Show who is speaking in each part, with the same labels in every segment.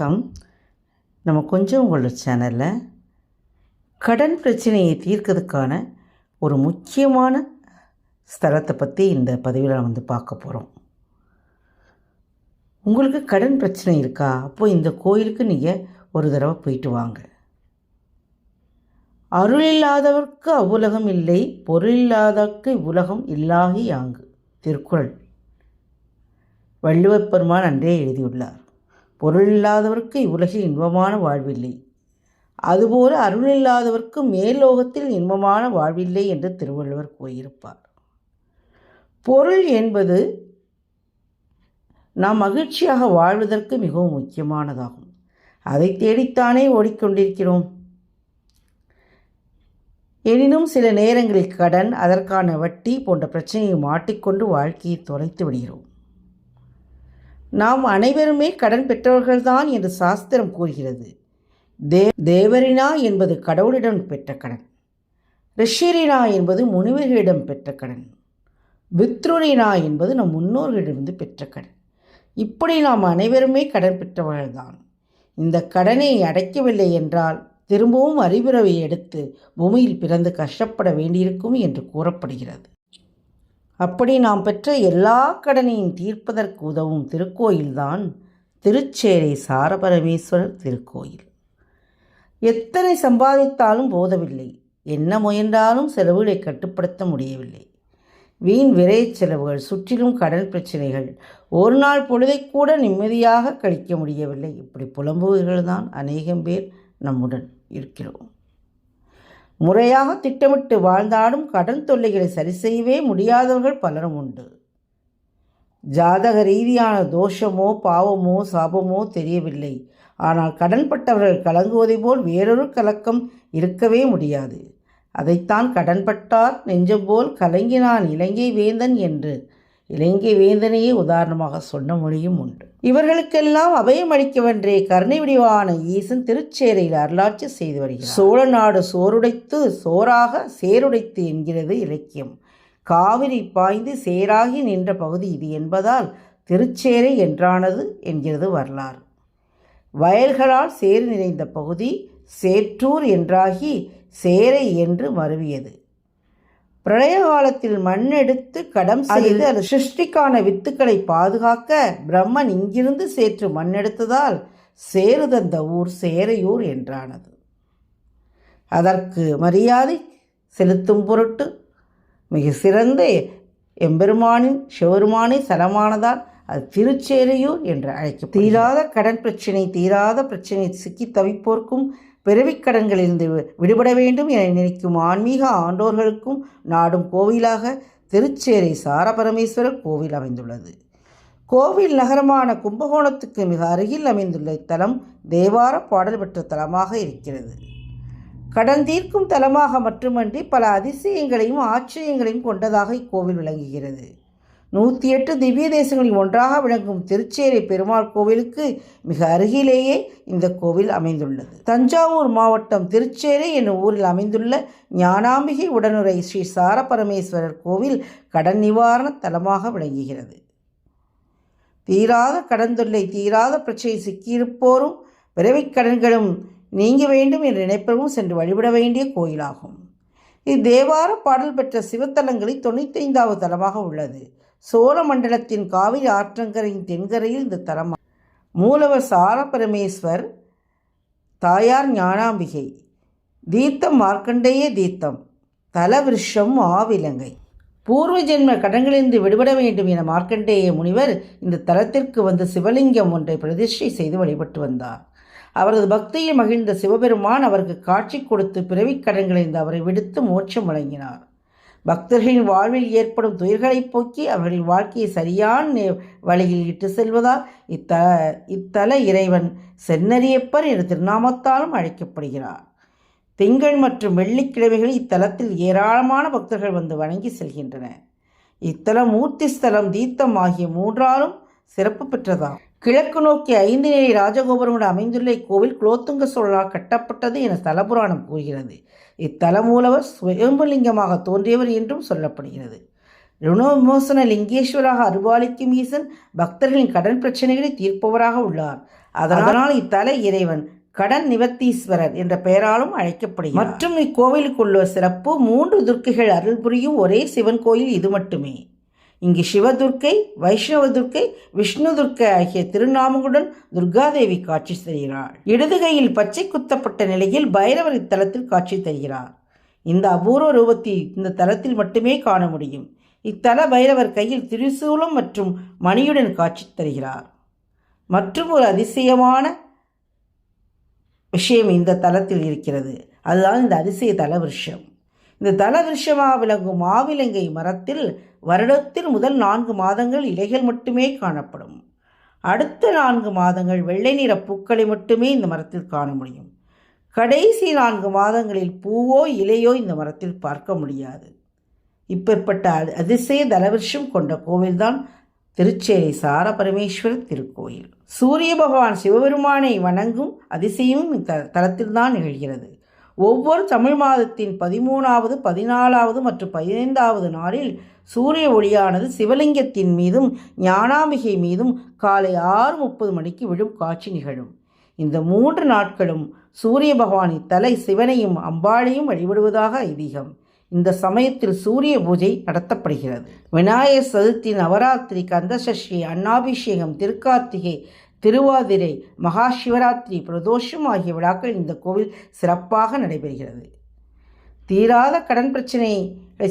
Speaker 1: Come நம்ம கொஞ்சம் உங்களோட சேனலில் கடன் பிரச்சனையை தீர்க்கிறதுக்கான ஒரு முக்கியமான ஸ்தலத்தை பற்றி இந்த பதிவில் வந்து பார்க்க போகிறோம் உங்களுக்கு கடன் பிரச்சனை இருக்கா? அப்போது இந்த கோயிலுக்கு நீங்கள் ஒரு தடவை போயிட்டு வாங்க. அருள் இல்லாதவர்க்கு அவ்வுலகம் இல்லை பொருள் இல்லாதவர்க்கு இவ்வுலகம் இல்லாகி ஆங்கு திருக்குறள். வள்ளுவர் பெருமான் அன்றே எழுதியுள்ளார். பொருள் இல்லாதவர்க்கு இவ்வுலகில் இன்பமான வாழ்வில்லை. அதுபோல அருள் இல்லாதவர்க்கு மேலோகத்தில் இன்பமான வாழ்வில்லை என்று திருவள்ளுவர் கூறியிருப்பார். பொருள் என்பது நாம் மகிழ்ச்சியாக வாழ்வதற்கு மிகவும் முக்கியமானதாகும். அதை தேடித்தானே ஓடிக்கொண்டிருக்கிறோம். எனினும் சில நேரங்களில் கடன் அதற்கான வட்டி போன்ற பிரச்சனையை மாட்டிக்கொண்டு வாழ்க்கையை தொலைத்து விடுகிறோம். நாம் அனைவருமே கடன் பெற்றவர்கள்தான் என்று சாஸ்திரம் கூறுகிறது. தே தேவரினா என்பது கடவுளிடம் பெற்ற கடன். ரிஷிரினா என்பது முனிவர்களிடம் பெற்ற கடன். வித்ருரினா என்பது நம் முன்னோர்களிடமிருந்து பெற்ற கடன். இப்படி நாம் அனைவருமே கடன் பெற்றவர்கள்தான். இந்த கடனை அடைக்கவில்லை என்றால் திரும்பவும் அறிவுறவை எடுத்து பூமியில் பிறந்து கஷ்டப்பட வேண்டியிருக்கும் என்று கூறப்படுகிறது. அப்படி நாம் பெற்ற எல்லா கடனையும் தீர்ப்பதற்கு உதவும் திருக்கோயில்தான் திருச்சேரை சாரபரமேஸ்வரர் திருக்கோயில். எத்தனை சம்பாதித்தாலும் போதவில்லை. என்ன முயன்றாலும் செலவுகளை கட்டுப்படுத்த முடியவில்லை. வீண் விரை செலவுகள் சுற்றிலும் கடன் பிரச்சனைகள் ஒரு நாள் பொழுதை கூட நிம்மதியாக கழிக்க முடியவில்லை. இப்படி புலம்புவர்கள் தான் அநேகம் பேர் நம்முடன் இருக்கிறோம். முறையாக திட்டமிட்டு வாழ்ந்தாலும் கடன் தொல்லைகளை சரி செய்யவே முடியாதவர்கள் பலரும் உண்டு. ஜாதக ரீதியான தோஷமோ பாவமோ சாபமோ தெரியவில்லை. ஆனால் கடன்பட்டவர்கள் கலங்குவதை போல் வேறொரு கலக்கம் இருக்கவே முடியாது. அதைத்தான் கடன்பட்டார் நெஞ்சம் போல் கலங்கினான் இலங்கை வேந்தன் என்று இலங்கை வேந்தனையே உதாரணமாக சொன்ன மொழியும் உண்டு. இவர்களுக்கெல்லாம் அபயம் அளிக்கவென்றே கருணை வடிவான ஈசன் திருச்சேரையில் அருளாட்சி செய்து வருகிறார். சோழ நாடு சோறுடைத்து சோறாக சேருடைத்து என்கிறது இலக்கியம். காவிரி பாய்ந்து சேராகி நின்ற பகுதி இது என்பதால் திருச்சேரை என்றானது என்கிறது வரலாறு. வயல்களால் சேறு நிறைந்த பகுதி சேற்றூர் என்றாகி சேரை என்று மருவியது. பிரளய காலத்தில் மண் எடுத்து கடம் செய்து அது சிருஷ்டிக்கான வித்துக்களை பாதுகாக்க பிரம்மன் இங்கிருந்து சேற்று மண் எடுத்ததால் சேரு தந்த ஊர் சேரையூர் என்றானது. அதற்கு மரியாதை செலுத்தும் பொருட்டு மிக சிறந்த எம்பெருமானின் சிவருமானை சலமானதால் அது திருச்சேரையூர் என்று அழைக்கும் தீராத கடன் பிரச்சினை தீராத பிரச்சினை சிக்கி தவிப்போர்க்கும் பிறவிக்கடன்களிலிருந்து விடுபட வேண்டும் என நினைக்கும் ஆன்மீக ஆண்டோர்களுக்கும் நாடும் கோவிலாக திருச்சேரி சாரபரமேஸ்வரர் கோவில் அமைந்துள்ளது. கோவில் நகரமான கும்பகோணத்துக்கு மிக அருகில் அமைந்துள்ள இத்தலம் தேவார பாடல் பெற்ற தலமாக இருக்கிறது. கடன் தீர்க்கும் தலமாக மட்டுமன்றி பல அதிசயங்களையும் ஆச்சரியங்களையும் கொண்டதாக இக்கோவில் விளங்குகிறது. நூற்றி எட்டு திவ்ய தேசங்களில் ஒன்றாக விளங்கும் திருச்சேரி பெருமாள் கோவிலுக்கு மிக அருகிலேயே இந்த கோவில் அமைந்துள்ளது. தஞ்சாவூர் மாவட்டம் திருச்சேரி என்னும் ஊரில் அமைந்துள்ள ஞானாம்பிகை உடனுரை ஸ்ரீ சாரபரமேஸ்வரர் கோவில் கடன் நிவாரண தலமாக விளங்குகிறது. தீராத கடன் தொல்லை தீராத பிரச்சனை சிக்கியிருப்போரும் பிறவிக் கடன்களும் நீங்க வேண்டும் என்று நினைப்பவரும் சென்று வழிபட வேண்டிய கோயிலாகும். இது தேவார பாடல் பெற்ற சிவத்தலங்களில் தொண்ணூத்தைந்தாவது தலமாக உள்ளது. சோழ மண்டலத்தின் காவிரி ஆற்றங்கரையின் தென்கரையில் இந்த தலம் மூலவர் சாரபரமேஸ்வர் தாயார் ஞானாம்பிகை தீர்த்தம் மார்க்கண்டேய தீர்த்தம் தலவிருஷம் ஆவிலங்கை. பூர்வ ஜென்ம கடன்களிலிருந்து விடுபட வேண்டும் என மார்க்கண்டேய முனிவர் இந்த தலத்திற்கு வந்து சிவலிங்கம் ஒன்றை பிரதிஷ்டை செய்து வழிபட்டு வந்தார். அவரது பக்தியில் மகிழ்ந்த சிவபெருமான் அவருக்கு காட்சி கொடுத்து பிறவிக் கடன்களிலிருந்து அவரை விடுத்து மோட்சம் வழங்கினார். பக்தர்களின் வாழ்வில் ஏற்படும் துயர்களைப் போக்கி அவர்களின் வாழ்க்கையை சரியான வழியில் இட்டு செல்வதால் இத்த இத்தல இறைவன் சென்னரியப்பர் என்ற திருநாமத்தாலும் அழைக்கப்படுகிறார். திங்கள் மற்றும் வெள்ளிக்கிழமைகளில் இத்தலத்தில் ஏராளமான பக்தர்கள் வந்து வணங்கி செல்கின்றனர். இத்தலம் மூர்த்தி ஸ்தலம் தீர்த்தம் ஆகிய மூன்றாலும் சிறப்பு பெற்றதாகும். கிழக்கு நோக்கி ஐந்து நிலை ராஜகோபுரமுடன் அமைந்துள்ள இக்கோவில் குலோத்துங்க சோழரால் கட்டப்பட்டது என தலபுராணம் கூறுகிறது. இத்தல மூலவர் சுயம்புலிங்கமாக தோன்றியவர் என்றும் சொல்லப்படுகிறது. ருண விமோசன லிங்கேஸ்வராக அருபாலிக்கும் ஈசன் பக்தர்களின் கடன் பிரச்சனைகளை தீர்ப்பவராக உள்ளார். அதனால் இத்தல இறைவன் கடன் நிவர்த்தீஸ்வரர் என்ற பெயராலும் அழைக்கப்படுகிறார். மற்றும் இக்கோவிலுக்குள்ள சிறப்பு மூன்று துர்க்கைகள் அருள் புரியும் ஒரே சிவன் கோயில் இது மட்டுமே. இங்கு சிவதுர்க்கை வைஷ்ணவ துர்க்கை விஷ்ணு துர்க்கை ஆகிய திருநாமங்களுடன் துர்காதேவி காட்சி தருகிறாள். இடது கையில் பச்சை குத்தப்பட்ட நிலையில் பைரவர் இத்தலத்தில் காட்சி தருகிறார். இந்த அபூர்வ ரூபத்தை இந்த தலத்தில் மட்டுமே காண முடியும். இத்தல பைரவர் கையில் திரிசூலம் மற்றும் மணியுடன் காட்சி தருகிறார். மற்றும் ஒரு அதிசயமான விஷயம் இந்த தலத்தில் இருக்கிறது. அதுதான் இந்த அதிசய தல விருஷம். இந்த தல விருஷமாக விளங்கும் மாவிலங்கை மரத்தில் வருடத்தில் முதல் நான்கு மாதங்கள் இலைகள் மட்டுமே காணப்படும். அடுத்த நான்கு மாதங்கள் வெள்ளை நிற பூக்களை மட்டுமே இந்த மரத்தில் காண முடியும். கடைசி நான்கு மாதங்களில் பூவோ இலையோ இந்த மரத்தில் பார்க்க முடியாது. இப்பேற்பட்ட அதிசய தலவிருஷம் கொண்ட கோவில்தான் திருச்சேரி சாரபரமேஸ்வரர் திருக்கோயில். சூரிய பகவான் சிவபெருமானை வணங்கும் அதிசயமும் இந்த தலத்தில்தான் நிகழ்கிறது. ஒவ்வொரு தமிழ் மாதத்தின் பதிமூணாவது பதினாலாவது மற்றும் பதினைந்தாவது நாளில் சூரிய ஒளியானது சிவலிங்கத்தின் மீதும் ஞானாம்பிகை மீதும் காலை ஆறு முப்பது மணிக்கு விழும் காட்சி நிகழும். இந்த மூன்று நாட்களும் சூரிய பகவான் இத்தலை சிவனையும் அம்பாளையும் வழிபடுவதாக ஐதீகம். இந்த சமயத்தில் சூரிய பூஜை நடத்தப்படுகிறது. விநாயகர் சதுர்த்தி நவராத்திரி கந்தசஷ்டி அன்னாபிஷேகம் திருக்கார்த்திகை திருவாதிரை மகா சிவராத்திரி பிரதோஷம் ஆகிய விழாக்கள் இந்த கோவில் சிறப்பாக நடைபெறுகிறது. தீராத கடன் பிரச்சனை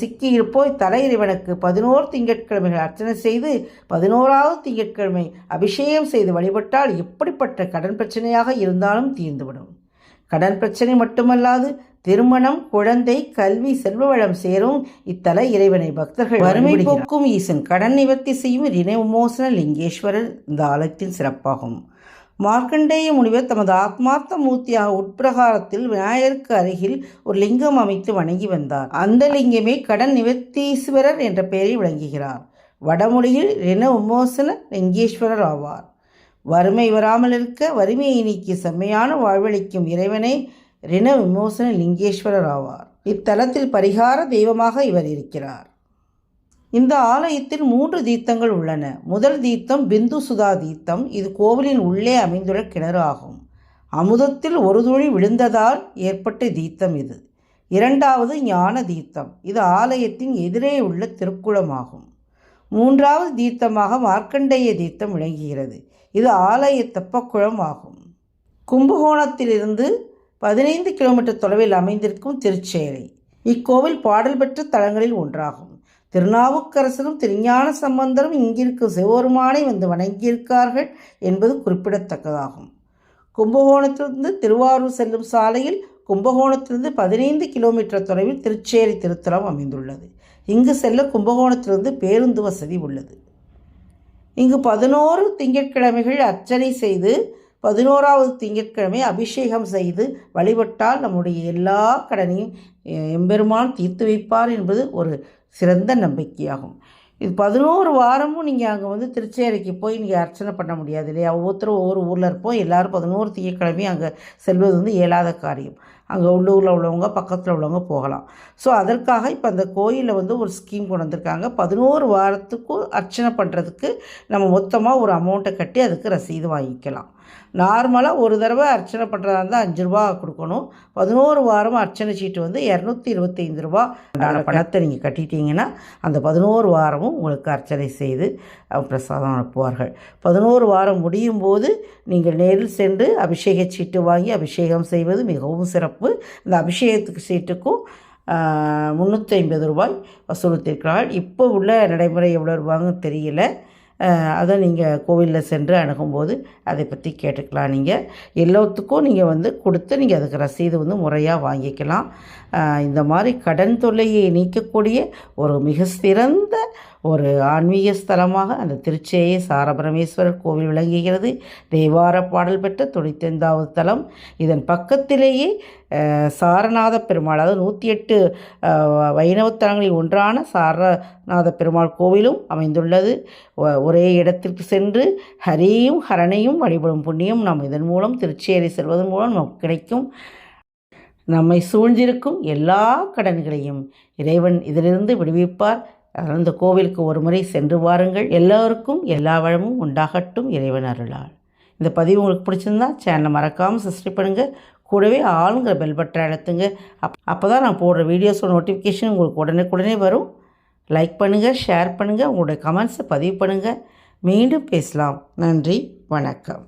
Speaker 1: சிக்கியிருப்போய் தலை இறைவனுக்கு பதினோரு திங்கட்கிழமைகள் அர்ச்சனை செய்து பதினோராவது திங்கட்கிழமை அபிஷேகம் செய்து வழிபட்டால் எப்படிப்பட்ட கடன் பிரச்சனையாக இருந்தாலும் தீர்ந்துவிடும். கடன் பிரச்சனை மட்டுமல்லாது திருமணம் குழந்தை கல்வி செல்வ வளம் சேரும். இத்தல இறைவனை பக்தர்கள் வறுமை போக்கும் ஈசன் கடன் நிவர்த்தி செய்யும் ரிண விமோசன லிங்கேஸ்வரர் இந்த ஆலயத்தின் சிறப்பாகும். மார்க்கண்டேய முனிவர் தமது ஆத்மார்த்த மூர்த்தியாக உட்பிரகாரத்தில் விநாயகருக்கு அருகில் ஒரு லிங்கம் அமைத்து வணங்கி வந்தார். அந்த லிங்கமே கடன் நிவர்த்தீஸ்வரர் என்ற பெயரில் விளங்குகிறார். வடமொழியில் ரிண விமோசன லிங்கேஸ்வரர் ஆவார். வறுமை வராமல் இருக்க வறுமையை நீக்கி செம்மையான வாழ்வளிக்கும் இறைவனே ரிண விமோசன லிங்கேஸ்வரர் ஆவார். இத்தலத்தில் பரிகார தெய்வமாக இவர் இருக்கிறார். இந்த ஆலயத்தில் மூன்று தீர்த்தங்கள் உள்ளன. முதல் தீர்த்தம் பிந்து சுதா தீர்த்தம். இது கோவிலின் உள்ளே அமைந்துள்ள கிணறு ஆகும் அமுதத்தில் ஒரு துளி விழுந்ததால் ஏற்பட்ட தீர்த்தம் இது. இரண்டாவது ஞான தீர்த்தம். இது ஆலயத்தின் எதிரே உள்ள திருக்குளமாகும். மூன்றாவது தீர்த்தமாக மார்க்கண்டேய தீர்த்தம் விளங்குகிறது. இது ஆலய தெப்பக்குளம் ஆகும் கும்பகோணத்திலிருந்து பதினைந்து கிலோமீட்டர் தொலைவில் அமைந்திருக்கும் திருச்சேரை. இக்கோவில் பாடல் பெற்ற தலங்களில் ஒன்றாகும். திருநாவுக்கரசரும் திருஞான சம்பந்தரும் இங்கிருக்கும் சிவபெருமானை வந்து வணங்கியிருக்கார்கள் என்பது குறிப்பிடத்தக்கதாகும். கும்பகோணத்திலிருந்து திருவாரூர் செல்லும் சாலையில் கும்பகோணத்திலிருந்து பதினைந்து கிலோமீட்டர் தொலைவில் திருச்சேரி திருத்தலம் அமைந்துள்ளது. இங்கு செல்ல கும்பகோணத்திலிருந்து பேருந்து வசதி உள்ளது. இங்கு பதினோரு திங்கட்கிழமைகள் அர்ச்சனை செய்து பதினோராவது திங்கட்கிழமை அபிஷேகம் செய்து வழிபட்டால் நம்முடைய எல்லா கடனையும் எம்பெருமான் தீர்த்து வைப்பார் என்பது ஒரு சிறந்த நம்பிக்கையாகும். இது பதினோரு வாரமும் நீங்கள் அங்கே வந்து திருச்சேரிக்கு போய் நீங்கள் அர்ச்சனை பண்ண முடியாது இல்லையா? ஒவ்வொருத்தரும் ஒவ்வொரு ஊரில் இருப்போம். எல்லாரும் பதினோரு திங்கட்கிழமையும் அங்கே செல்வது வந்து இயலாத காரியம். அங்கே உள்ளூரில் உள்ளவங்க பக்கத்தில் உள்ளவங்க போகலாம். ஸோ அதற்காக இப்போ அந்த கோயிலில் வந்து ஒரு ஸ்கீம் கொண்டு வந்திருக்காங்க. பதினோரு வாரத்துக்கும் அர்ச்சனை பண்ணுறதுக்கு நம்ம மொத்தமாக ஒரு அமௌண்ட்டை கட்டி அதுக்கு ரசீது வாங்கிக்கலாம். நார்மலாக ஒரு தடவை அர்ச்சனை பண்ணுறதா இருந்தால் அஞ்சு ரூபா கொடுக்கணும். பதினோரு வாரம் அர்ச்சனை சீட்டு வந்து இரநூத்தி இருபத்தைந்து ரூபா. பணத்தை நீங்கள் கட்டிட்டீங்கன்னா அந்த பதினோரு வாரமும் உங்களுக்கு அர்ச்சனை செய்து பிரசாதம் அனுப்புவார்கள். பதினோரு வாரம் முடியும் போது நீங்கள் நேரில் சென்று அபிஷேக சீட்டு வாங்கி அபிஷேகம் செய்வது மிகவும் சிறப்பு. இந்த அபிஷேகத்துக்கு சீட்டுக்கும் முந்நூற்றி ஐம்பது ரூபாய் வசூலித்திருக்கிறார்கள். இப்போ உள்ள நடைமுறை எவ்வளோ ரூபாங்கன்னு தெரியல. அதை நீங்கள் கோவிலில் சென்று அணுகும்போது அதை பற்றி கேட்டுக்கலாம் நீங்கள் எல்லாத்துக்கும் நீங்கள் வந்து கொடுத்து நீங்கள் அதுக்கு ரசீது வந்து முறையாக வாங்கிக்கலாம். இந்த மாதிரி கடன் தொல்லையை நீக்கக்கூடிய ஒரு மிக சிறந்த ஒரு ஆன்மீக ஸ்தலமாக அந்த திருச்சேய சாரபரமேஸ்வரர் கோவில் விளங்குகிறது. தேவார பாடல் பெற்ற தொண்ணூத்தைந்தாவது தலம். இதன் பக்கத்திலேயே சாரநாத பெருமாள் அதாவது நூற்றி எட்டு வைணவத்தலங்களில் ஒன்றான சாரநாத பெருமாள் கோவிலும் அமைந்துள்ளது. ஒ- ஒரே இடத்திற்கு சென்று ஹரியும் ஹரனையும் வழிபடும் புண்ணியம் நாம் இதன் மூலம் திருச்சேரி செல்வதன் மூலம் நமக்கு கிடைக்கும். நம்மை சூழ்ந்திருக்கும் எல்லா கடன்களையும் இறைவன் இதிலிருந்து விடுவிப்பார். அந்த இந்த கோவிலுக்கு ஒரு முறை சென்று வாருங்கள். எல்லோருக்கும் எல்லா வளமும் உண்டாகட்டும் இறைவன் அருளால். இந்த பதிவு உங்களுக்கு பிடிச்சிருந்தா சேனலை மறக்காமல் சப்ஸ்கிரைப் பண்ணுங்கள் கூடவே ஆளுங்கிற பெல் பட்டனை அழுத்துங்க. அப் அப்போ தான் நான் போடுற வீடியோஸோட நோட்டிஃபிகேஷன் உங்களுக்கு உடனே உடனே வரும். லைக் பண்ணுங்கள் ஷேர் பண்ணுங்கள் உங்களுடைய கமெண்ட்ஸை பதிவு பண்ணுங்கள் மீண்டும் பேசலாம். நன்றி வணக்கம்.